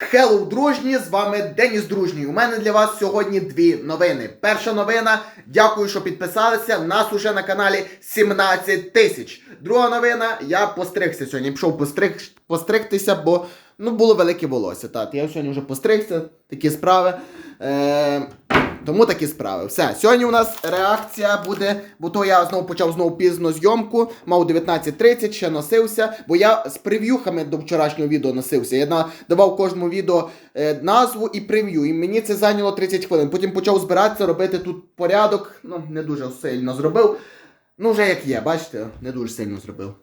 Хеллоу, дружні! З вами Деніс Дружній. У мене для вас сьогодні дві новини. Перша новина. Дякую, що підписалися. Нас уже на каналі 17 тисяч. Друга новина. Я постригся сьогодні. Пішов постриг, постригтися, бо ну, було велике волосся. Так, я сьогодні вже постригся. Такі справи. Е, тому такі справи. Все. Сьогодні у нас реакція буде, бо то я знову почав знову пізно зйомку, мав 19.30, ще носився, бо я з прев'юхами до вчорашнього відео носився. Я давав кожному відео е, назву і прев'ю, і мені це зайняло 30 хвилин. Потім почав збиратися, робити тут порядок. Ну, не дуже сильно зробив. Ну, вже як є, бачите, не дуже сильно зробив.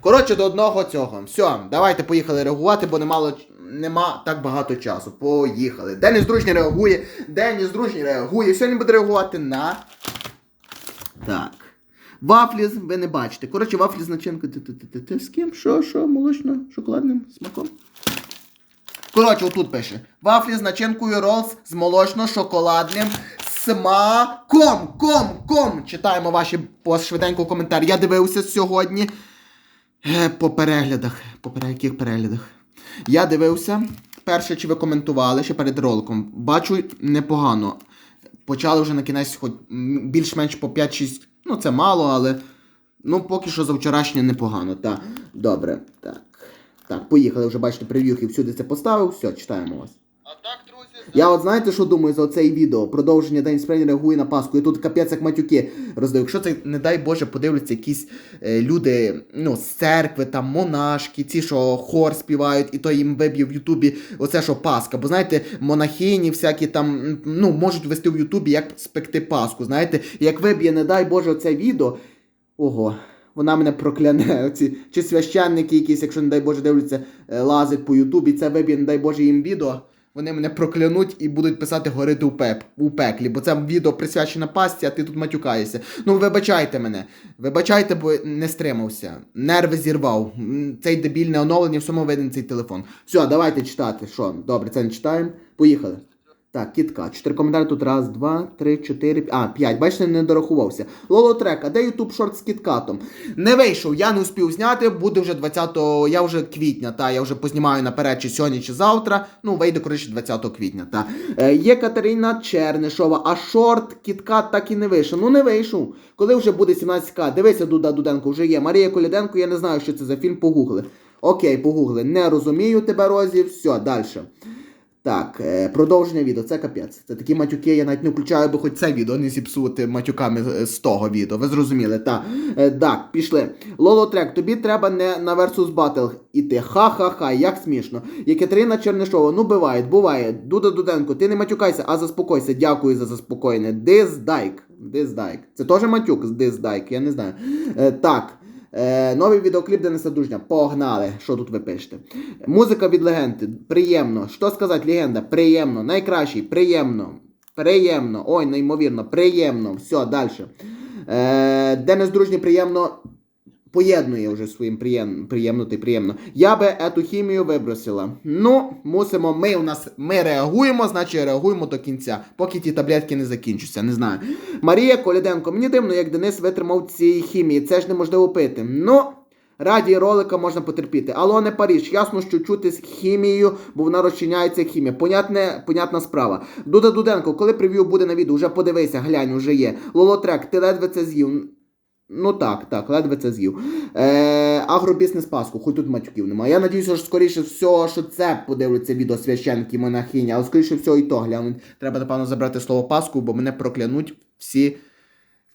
Коротше, до одного цього. Все, давайте поїхали реагувати, бо немало, нема так багато часу. Поїхали. Деніс Дружній реагує. Деніс Дружній реагує. Сьогодні буде реагувати на. Так. Вафлі ви не бачите. Коротше, вафлі з начинкою. З ким? Що, що? Молочно-шоколадним смаком? Коротше, отут пише. Вафлі з начинкою ролс з молочно-шоколадним смаком. Ком, ком. Читаємо ваші по швиденько коментарі. Я дивився сьогодні. Е, По переглядах. По яких переглядах? Я дивився. Перше, чи ви коментували ще перед роликом. Бачу непогано. Почали вже на кінець хоч більш-менш по 5-6. Ну, це мало, але. Ну, поки що за вчорашнє непогано. Так. Добре. Так. Так, поїхали. Вже бачите, прев'юхи всюди це поставив. Все, читаємо вас. А так, Я от знаєте, що думаю за цей відео? Продовження День Спрені реагує на Пасху. І тут капець як матюки роздаю. Якщо це, не дай Боже, подивляться якісь е, люди ну, з церкви, там монашки, ці, що хор співають, і то їм виб'є в Ютубі оце, що Пасха. Бо знаєте, монахині всякі там ну, можуть вести в Ютубі, як спекти Пасху. Знаєте, як виб'є, не дай Боже, це відео. Ого. Вона мене прокляне. Оці, чи священники якісь, якщо, не дай Боже, дивляться, е, лазить по Ютубі, це виб'є, не дай Боже, їм відео. Вони мене проклянуть і будуть писати горити у, пеп, у пеклі, бо це відео присвячено пасті, а ти тут матюкаєшся. Ну, вибачайте мене. Вибачайте, бо не стримався. Нерви зірвав. Цей дебільне оновлення, всьому виден цей телефон. Все, давайте читати. Що? Добре, це не читаємо. Поїхали. Так, кітка. Чотири коментарі тут. Раз, два, три, чотири. А, п'ять. Бачите, не дорахувався. Лолотрек, а де Ютуб шорт з кіткатом? Не вийшов, я не успів зняти, буде вже 20 я вже квітня, та я вже познімаю наперед, чи сьогодні, чи завтра. Ну, вийде, коротше, 20 квітня. Та. Е, є Катерина Чернишова, а шорт кіткат так і не вийшов. Ну не вийшов. Коли вже буде 17к, дивися, Дуда Дуденко, вже є. Марія Коляденко, я не знаю, що це за фільм, погугли. Окей, погугли. Не розумію тебе, Розі. Все, далі. Так, е, продовження відео, це капець. Це такі матюки, я навіть не включаю, бо хоч це відео не зіпсувати матюками з- з того відео. Ви зрозуміли, так. Е, так, пішли. Лолотрек, тобі треба не на Versus Battle іти. Ха-ха-ха, як смішно. Екатерина Чернишова, ну буває, буває. Дуда Дуденко, ти не матюкайся, а заспокойся. Дякую за заспокоєння. Диздайк. Диздайк. Це теж матюк з диздайк, я не знаю. Е, так. Е, новий відеокліп Дениса Дружня. Погнали. Що тут ви пишете? Музика від легенди. Приємно. Що сказати, легенда? Приємно. Найкращий. Приємно. Приємно. Ой, неймовірно. Приємно. Все, далі. Е, Денис Дружній приємно поєднує вже своїм приєм, приємно та приємно. Я би ету хімію вибросила. Ну, мусимо, ми у нас ми реагуємо, значить реагуємо до кінця, поки ті таблетки не закінчаться. Не знаю. Марія Коляденко, мені дивно, як Денис витримав цієї хімії. Це ж неможливо пити. Ну. Раді ролика можна потерпіти. Алоне Паріж, ясно, що чути з хімією, бо вона розчиняється хімія. Понятне, понятна справа. Дуда Дуденко, коли прев'ю буде на відео, вже подивися, глянь, уже є. Лолотрек, ти ледве це з'їв. Ну так, так, ледве це з'їв. Е, агробізнес Пасху, хоч тут матюків немає. Я надіюся, що скоріше всього, що це подивляться відео священки монахині, але скоріше всього і то глянуть. Треба, напевно, забрати слово Пасху, бо мене проклянуть всі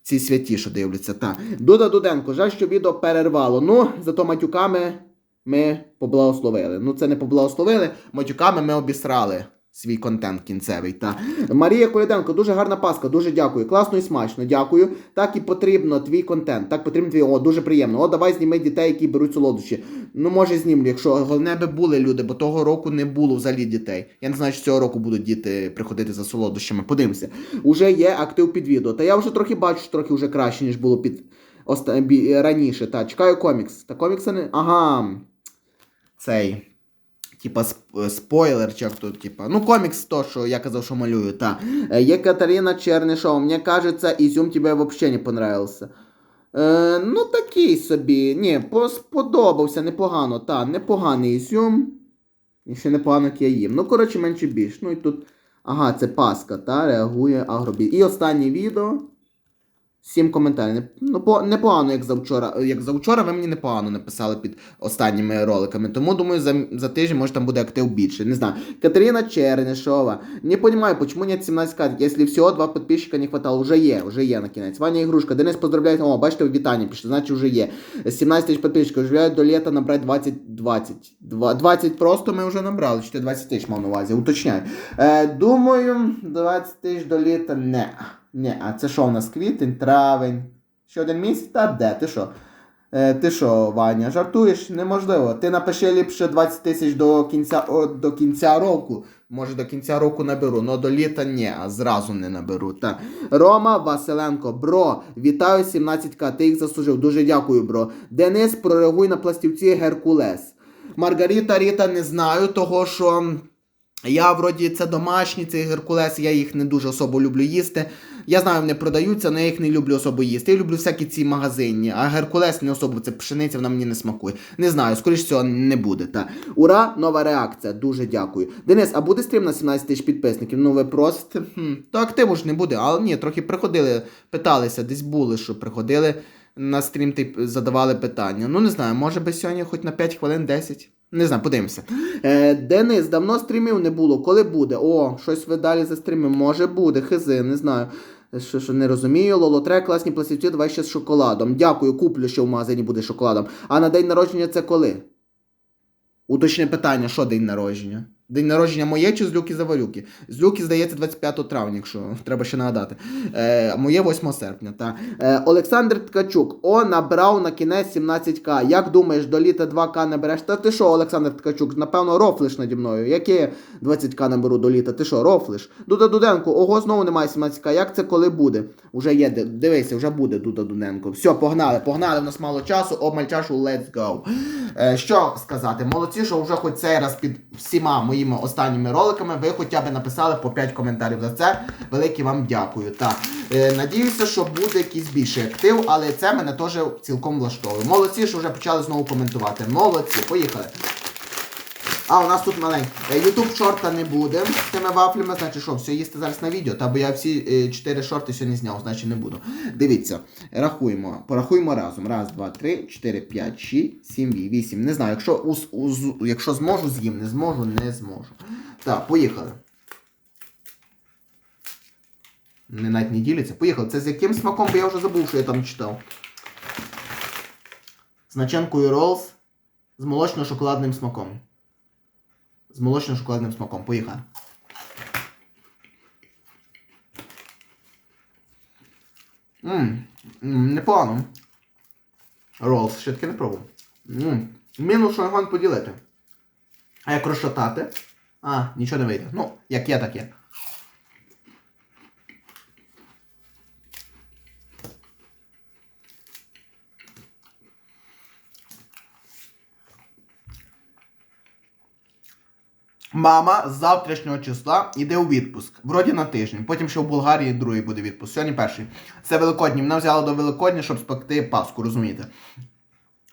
ці святі, що дивляться. Та. Дуда Дуденко, жаль, що відео перервало. Ну, зато матюками ми поблагословили. Ну, це не поблагословили, матюками ми обісрали свій контент кінцевий. Та. Марія Коляденко, дуже гарна паска, дуже дякую. Класно і смачно, дякую. Так і потрібно твій контент. Так потрібно твій. О, дуже приємно. О, давай зніми дітей, які беруть солодощі. Ну, може, знімлю, якщо головне би були люди, бо того року не було взагалі дітей. Я не знаю, чи цього року будуть діти приходити за солодощами. Подивимося. Уже є актив під відео. Та я вже трохи бачу, що трохи вже краще, ніж було під раніше. Та, чекаю комікс. Та комікса не. Ага. Цей. Типа спойлер, чи як тут, типа. Ну, комікс то, що я казав, що малюю, та. Е, Є Катерина Чернишова. Мені кажеться, Ізюм тебе вообще не понравился. Е, ну, такий собі. Ні, сподобався непогано, та, непоганий Ізюм. І ще непогано як я їм. Ну, коротше, менше більш. Ну і тут. Ага, це Паска, та реагує агробі. І останнє відео. Сім коментарів. Ну, по, непогано, як завчора. Як завчора, ви мені непогано написали під останніми роликами. Тому думаю, за, за тиждень може там буде актив більше. Не знаю. Катерина Чернишова. Не понимаю, почему нет 17 к Если всего два подписчика не хватало. Уже є, уже є на кінець. Ваня Ігрушка. Денис поздравляє. О, бачите, вітання пише, значить вже є. 17 тисяч підписчиків. Живуть до літа набрати 20, 20. 20 просто ми вже набрали. Чи 20 тисяч мав на увазі, уточняю. Е, думаю, 20 тисяч до літа не. Не, а це що у нас квітень, травень. Ще один місяць? Та де? Ти що? Е, ти що, Ваня, жартуєш? Неможливо. Ти напиши ліпше 20 тисяч до кінця, о, до кінця року. Може до кінця року наберу, але до літа ні, а зразу не наберу. Так. Рома Василенко, бро, вітаю 17к, ти їх заслужив. Дуже дякую, бро. Денис, прореагуй на пластівці Геркулес. Маргарита Ріта не знаю, того що. Я вроді це домашні, це геркулес, я їх не дуже особо люблю їсти. Я знаю, вони продаються, але я їх не люблю особо їсти. Я люблю всякі ці магазинні, а геркулес не особо це пшениця, вона мені не смакує. Не знаю, скоріш цього не буде. Та. Ура, нова реакція. Дуже дякую. Денис, а буде стрім на 17 тисяч підписників? Ну ви просите. Хм, то активу ж не буде, але ні, трохи приходили, питалися, десь були, що приходили на стрім й задавали питання. Ну не знаю, може би сьогодні хоч на 5 хвилин 10. Не знаю, подивимося. Е, Денис, давно стрімів не було. Коли буде? О, щось ви далі за стрімів. Може буде, хизи, не знаю. Що, що не розумію, Лолотре, класні пластівці, давай ще з шоколадом. Дякую, куплю, що в магазині буде шоколадом. А на день народження це коли? Уточне питання, що день народження? День народження моє чи з Люки Заварюки? З Люки, здається, 25 травня, якщо треба ще нагадати. Е, моє 8 серпня. Та. Е, Олександр Ткачук. О, набрав на кінець 17к. Як думаєш, до літа 2к набереш? Та ти що, Олександр Ткачук? Напевно, рофлиш наді мною. Яке 20к наберу до літа? Ти що, рофлиш? Дуда Дуденко, ого, знову немає 17к. Як це коли буде? Уже є, дивися, вже буде Дуда Дуденко. Все, погнали, погнали, у нас мало часу, обмаль чашу, let's go. Е, що сказати? Молодці, що вже хоч цей раз під всіма моїми останніми роликами ви хоча б написали по 5 коментарів за це. Велике вам дякую. Так. Е, надіюся, що буде якийсь більший актив, але це мене теж цілком влаштовує. Молодці, що вже почали знову коментувати. Молодці, поїхали. А, у нас тут маленький. Ютуб шорта не буде з тими вафлями, значить що, все їсти зараз на відео. Та бо я всі 4 шорти сьогодні зняв, значить не буду. Дивіться, рахуємо. Порахуємо разом. Раз, два, три, чотири, п'ять, шість, сім, вісім. Не знаю, якщо, уз, уз, якщо зможу, з'їм, не зможу, не зможу. Так, поїхали. Не навіть не діляться. Поїхали. Це з яким смаком, бо я вже забув, що я там читав. З начинкою роллс з молочно-шоколадним смаком. З молочно-шоколадним смаком. Поїхали. Ммм, непогано. Роллс, ще таки не пробував. Мінус, шангон поділити. А як розшатати? А, нічого не вийде. Ну, як є, так є. Мама з завтрашнього числа йде у відпуск. Вроді на тиждень. Потім ще в Болгарії другий буде відпуск. Сьогодні перший. Це Великодні. Мене взяла до Великодня, щоб спекти Пасху, розумієте?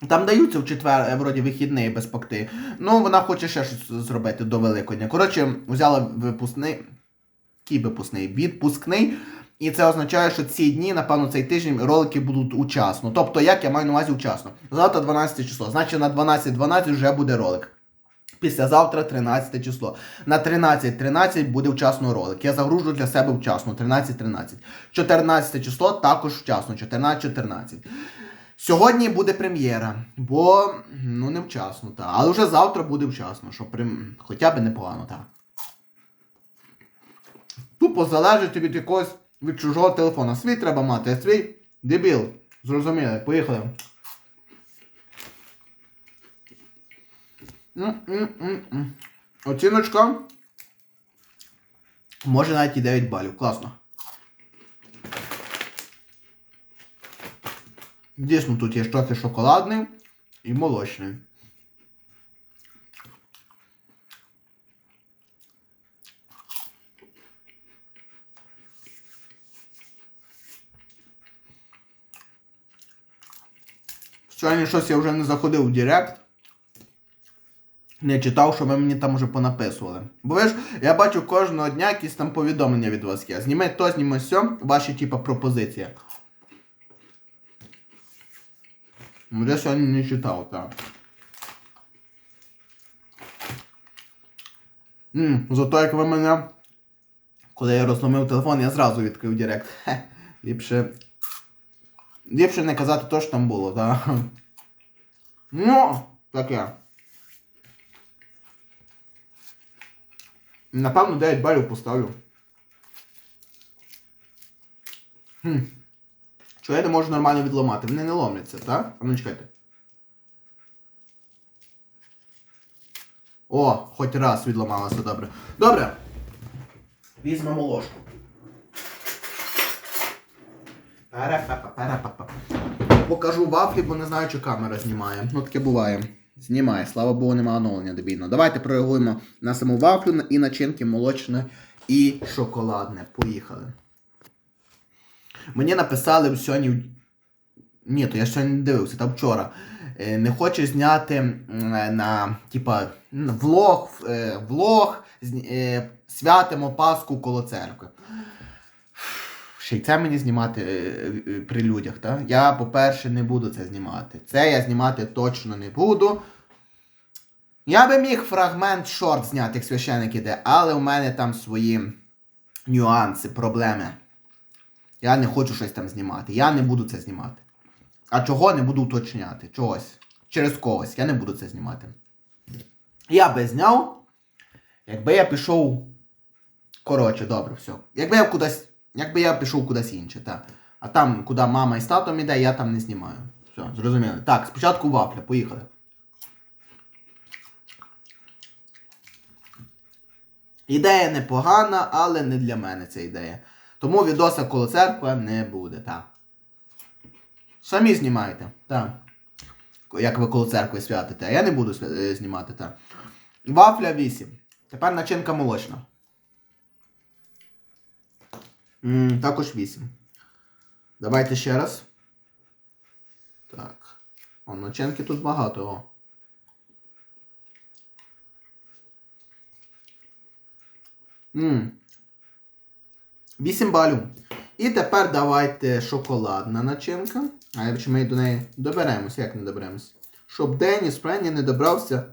Там даються в четвер, е, вроді, вихідний без пекти. Ну, вона хоче ще щось зробити до Великодня. Коротше, взяла випускний. Який випускний? Відпускний. І це означає, що ці дні, напевно, цей тиждень ролики будуть учасно. Тобто, як я маю на увазі учасно. Завтра 12 число. Значить на 12.12 вже буде ролик. Післязавтра 13 число. На 13.13 буде вчасно ролик. Я загружу для себе вчасно. 13.13. 14 число також вчасно. 14.14. Сьогодні буде прем'єра, бо ну не вчасно, так. Але вже завтра буде вчасно, що прям хоча б непогано, так. Тупо залежить від якогось від чужого телефона. Свій треба мати, а свій дебіл. Зрозуміли, поїхали. М-м-м-м. Оціночка. Може навіть і 9 балів. Класно. Дійсно, тут є трохи шоколадний і молочний. Сьогодні щось я вже не заходив в Директ. Не читав, що ви мені там уже понаписували. Бо ви ж, я бачу кожного дня якісь там повідомлення від вас є. Зніми то, зніми сьо, ваші типа пропозиції. Вже сьогодні не читав, так. М, зато як ви мене. Коли я розломив телефон, я зразу відкрив Директ. Хе, ліпше. Ліпше не казати то, що там було, так. Ну, таке. Напевно, 9 балів поставлю. Хм. Чого я не можу нормально відламати? Вони не ломляться, так? А ну чекайте. О, хоч раз відламалося, добре. Добре. Візьмемо ложку. Покажу вафлі, бо не знаю, чи камера знімає. Ну таке буває. Знімає, слава Богу, немає оновлення дебільно. Давайте прореагуємо на саму вафлю і начинки молочне і шоколадне. Поїхали. Мені написали сьогодні. Ні, то я ще не дивився, та вчора. Е, Не хочеш зняти на типа влог, е, влог е, святимо Пасху коло церкви. Ще й це мені знімати е, е, при людях, так? Я, по-перше, не буду це знімати. Це я знімати точно не буду. Я би міг фрагмент шорт зняти, як священик іде, але у мене там свої нюанси, проблеми. Я не хочу щось там знімати. Я не буду це знімати. А чого не буду уточняти? Чогось. Через когось. Я не буду це знімати. Я би зняв, якби я пішов. Коротше, добре, все. Якби я кудись. Якби я пішов кудись інше, так. А там, куди мама із татом іде, я там не знімаю. Все, зрозуміли. Так, спочатку вафля, поїхали. Ідея непогана, але не для мене ця ідея. Тому відоса коло церкви не буде, так. Самі знімайте, так. Як ви коло церкви святите. А я не буду е, знімати, так. Вафля 8. Тепер начинка молочна. Також 8. Давайте ще раз. Так. О, начинки тут багато. О. М. 8 балів. І тепер давайте шоколадна начинка. А якщо ми до неї доберемося, як не доберемося? Щоб Деніс Френні не добрався.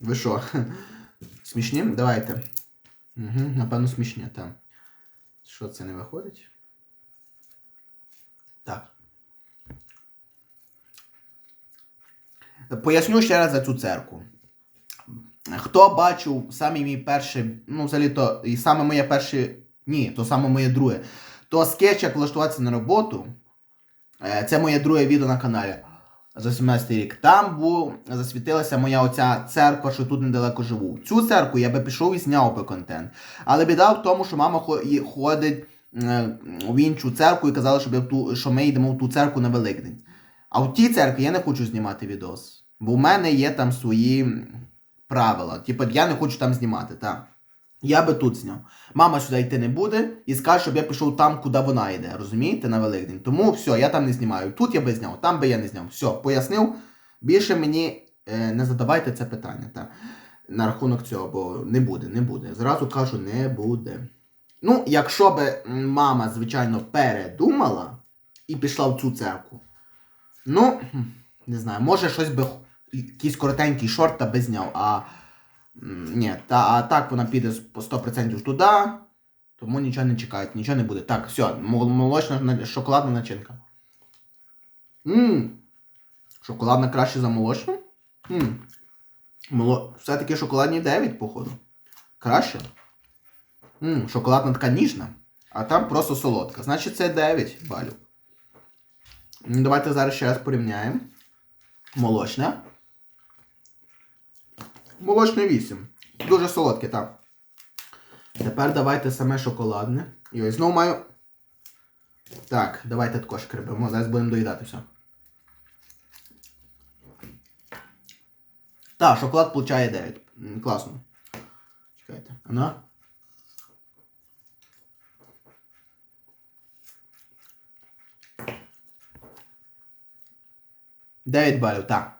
Ви що? Смішні? Давайте. Угу, напевно, смішні, так. Що це не виходить? Так. Поясню ще раз за цю церкву. Хто бачив саме мій перший, ну, взагалі то, і саме моє перше, ні, то саме моє друге, то скетч, як влаштуватися на роботу, е, це моє друге відео на каналі за 17 рік. Там бу, засвітилася моя оця церква, що тут недалеко живу. Цю церкву я би пішов і зняв би контент. Але біда в тому, що мама ходить е, в іншу церкву і казала, в ту, що ми йдемо в ту церкву на Великдень. А в тій церкві я не хочу знімати відос. Бо в мене є там свої правила. Типу, я не хочу там знімати, так. Я би тут зняв. Мама сюди йти не буде і скаже, щоб я пішов там, куди вона йде, розумієте, на Великдень. Тому все, я там не знімаю. Тут я би зняв, там би я не зняв. Все, пояснив. Більше мені е, не задавайте це питання, так. На рахунок цього, бо не буде, не буде. Зразу кажу, не буде. Ну, якщо би мама, звичайно, передумала і пішла в цю церкву, ну, не знаю, може щось би якийсь коротенький шорт та би зняв, а ні, та, а так вона піде по 100% туди, тому нічого не чекають, нічого не буде. Так, все, молочна шоколадна начинка. Ммм, шоколадна краще за молочну? Ммм. Моло... Все-таки шоколадні 9, походу. Краще. Ммм, шоколадна така ніжна, а там просто солодка. Значить це 9 балів. Давайте зараз ще раз порівняємо. Молочне. Молочне 8. Дуже солодке, так. Тепер давайте саме шоколадне. І ось знову маю. Так, давайте також крибимо. Зараз будемо доїдати все. Так, шоколад получає 9. Класно. Чекайте. Ано. Дев'ять балів, так.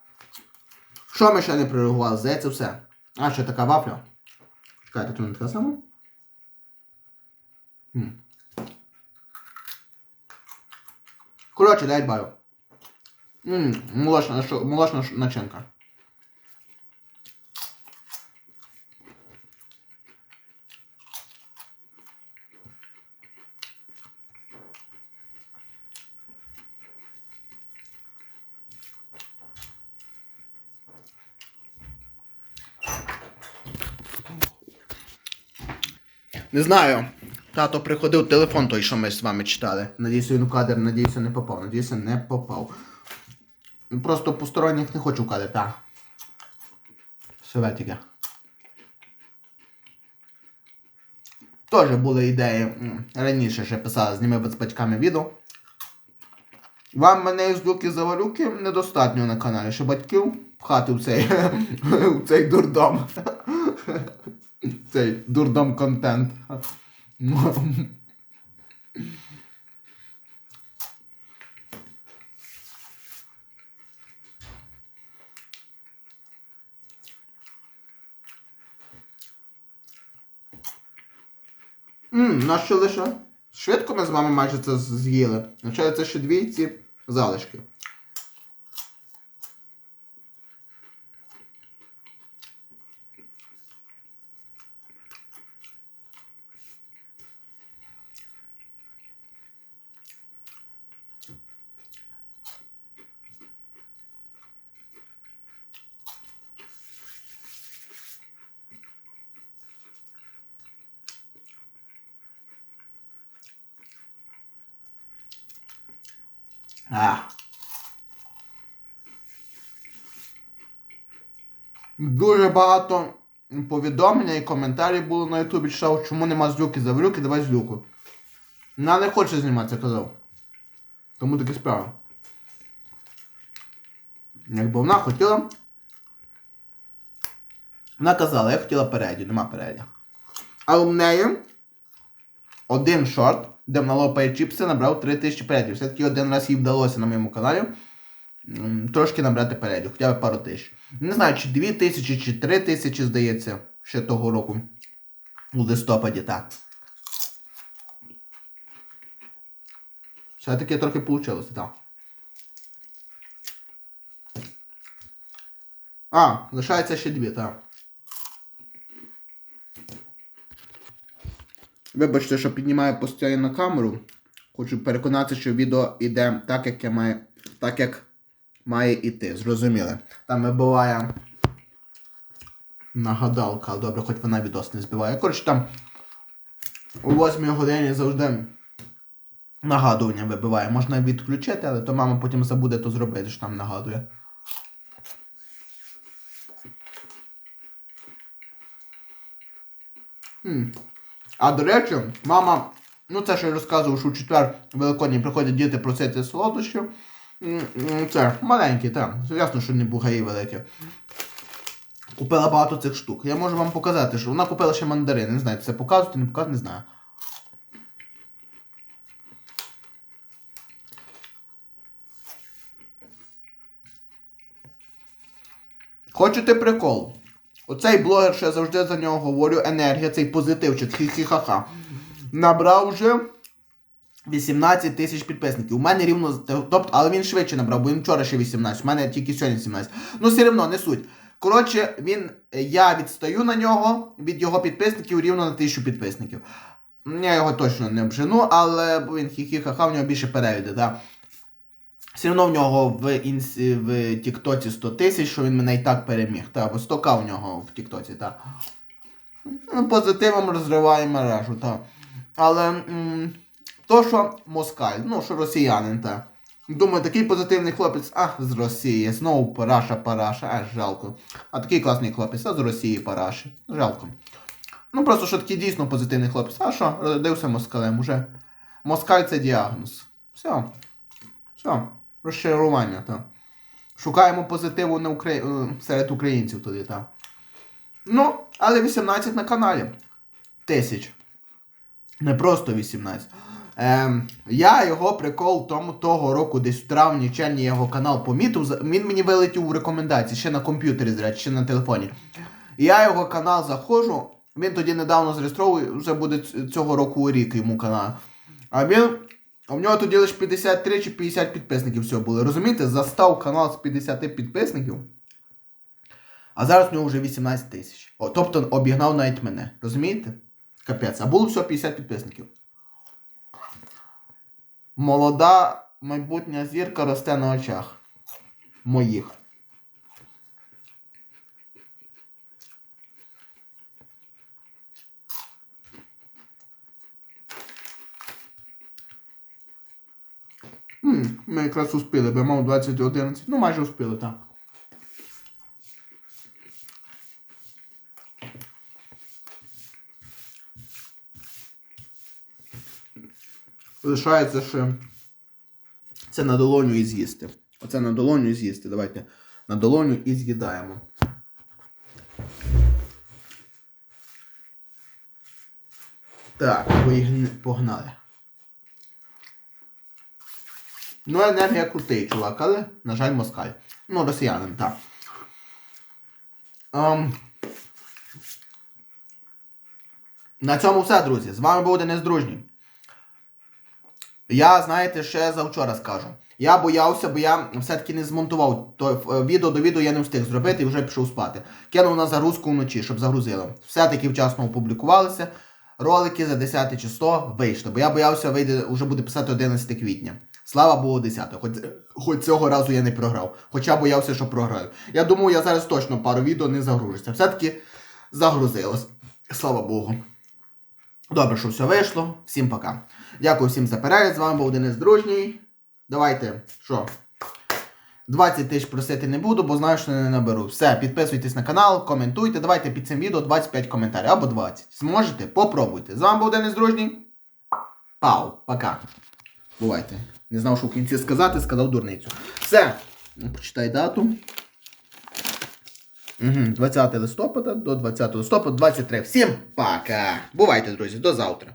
Що ми ще не прореагували? Здається, все. А, ще така вафля. Чекайте, тут не така сама. Хм. Коротше, дай баю. Ммм, молочна, молочна начинка. Не знаю. Тато приходив телефон той, що ми з вами читали. Надіюся, він у кадр, надіюся, не попав. Надіюся, не попав. Просто посторонніх не хочу в кадр, так. Советики. Теж були ідеї. Раніше ще писали, зніми з батьками відео. Вам мене з дуки завалюки недостатньо на каналі, що батьків пхати в цей, в цей дурдом. Цей дурдом контент. Ммм, на що лише? Швидко ми з вами майже це з'їли. Це ще дві ці залишки. А. Дуже багато повідомлення і коментарів було на Ютубі читав, чому нема злюки завлюки, давай злюку. Вона не хоче зніматися, казав. Тому такі справи. Якби вона хотіла. Вона казала, я хотіла переді, нема переді. А у неї один шорт, де вона лопає чіпси, набрав 3000 передів. Все-таки один раз їй вдалося на моєму каналі трошки набрати передів, хоча б пару тисяч. Не знаю, чи 2000, чи 3000, здається, ще того року. У листопаді, так. Все-таки трохи вийшло, так. А, лишається ще дві, так. Вибачте, що піднімаю постійно камеру. Хочу переконатися, що відео йде так, як я має, так, як має йти. Зрозуміли. Там вибиває нагадалка, добре, хоч вона відос не збиває. Коротше, там у 8 годині завжди нагадування вибиває. Можна відключити, але то мама потім забуде то зробити, що там нагадує. Хм. А до речі, мама, ну це ще я розказував, що у четвер Великодні приходять діти просити солодощів. Це маленькі, так. Ясно, що не бугаї великі. Купила багато цих штук. Я можу вам показати, що вона купила ще мандарини. Не знаю, це показувати, не показувати, не знаю. Хочете прикол? Оцей блогер, що я завжди за нього говорю, енергія, цей позитивчик, хі-хі-ха-ха. Набрав вже 18 тисяч підписників. У мене рівно. Тобто, але він швидше набрав, бо він вчора ще 18, у мене тільки сьогодні 17. Ну, все одно, не суть. Коротше, він, я відстаю на нього від його підписників рівно на тисячу підписників. Я його точно не обжену, але він хі-хі-ха-ха, в нього більше перегляди, так. Все одно в нього в інсі, в Тіктоці 100 тисяч, що він мене і так переміг. Та, бо 100к в нього в Тіктоці, так. Ну, позитивом розриває мережу, так. Але м, то, що москаль, ну, що росіянин, так. Думаю, такий позитивний хлопець, а з Росії, знову параша, параша, аж жалко. А такий класний хлопець, а з Росії параші. Жалко. Ну просто що такий дійсно позитивний хлопець. А що, родився москалем уже. Москаль це діагноз. Все. Все. Розчарування, так. Шукаємо позитиву на Украї... е, серед українців туди, так. Ну, але 18 на каналі. Тисяч. Не просто 18. Ем, я його прикол тому того року, десь в травні, червні його канал помітив. Він мені вилетів у рекомендації ще на комп'ютері, зречі, ще на телефоні. Я його канал заходжу. Він тоді недавно зареєстровує, вже буде цього року рік йому канал. А він. А в нього тоді лише 53 чи 50 підписників всього було. Розумієте, застав канал з 50 підписників. А зараз в нього вже 18 тисяч. Тобто обігнав навіть мене. Розумієте? Капець. А було всього 50 підписників. Молода майбутня зірка росте на очах. Моїх. М, Ми якраз успіли, бо я мав 2011. Ну, майже успіли, так. Лишається ще це на долоню і з'їсти. Оце на долоню і з'їсти. Давайте на долоню і з'їдаємо. Так, погнали. Ну, енергія крутий, чувак, але, на жаль, москаль. Ну, росіянин, так. Ем... На цьому все, друзі. З вами був Денис. Я, знаєте, ще завчора скажу. Я боявся, бо я все-таки не змонтував то е, відео до відео я не встиг зробити і вже пішов спати. Кинув на загрузку вночі, щоб загрузило. Все-таки вчасно опублікувалися. Ролики за 10 число вийшли, бо я боявся, вийде, вже буде писати 11 квітня. Слава Богу, 10. Хоч, хоч цього разу я не програв. Хоча боявся, що програю. Я думаю, я зараз точно пару відео не загружуся. Все-таки загрузилось. Слава Богу. Добре, що все вийшло. Всім пока. Дякую всім за перегляд. З вами був Денис Дружній. Давайте, що? 20 тисяч просити не буду, бо знаю, що не наберу. Все, підписуйтесь на канал, коментуйте. Давайте під цим відео 25 коментарів або 20. Зможете? Попробуйте. З вами був Денис Дружній. Пау, пока. Бувайте. Не знав, що в кінці сказати, сказав дурницю. Все. Почитай дату. Угу, 20 листопада до 20 листопада 23. Всім пока. Бувайте, друзі, до завтра.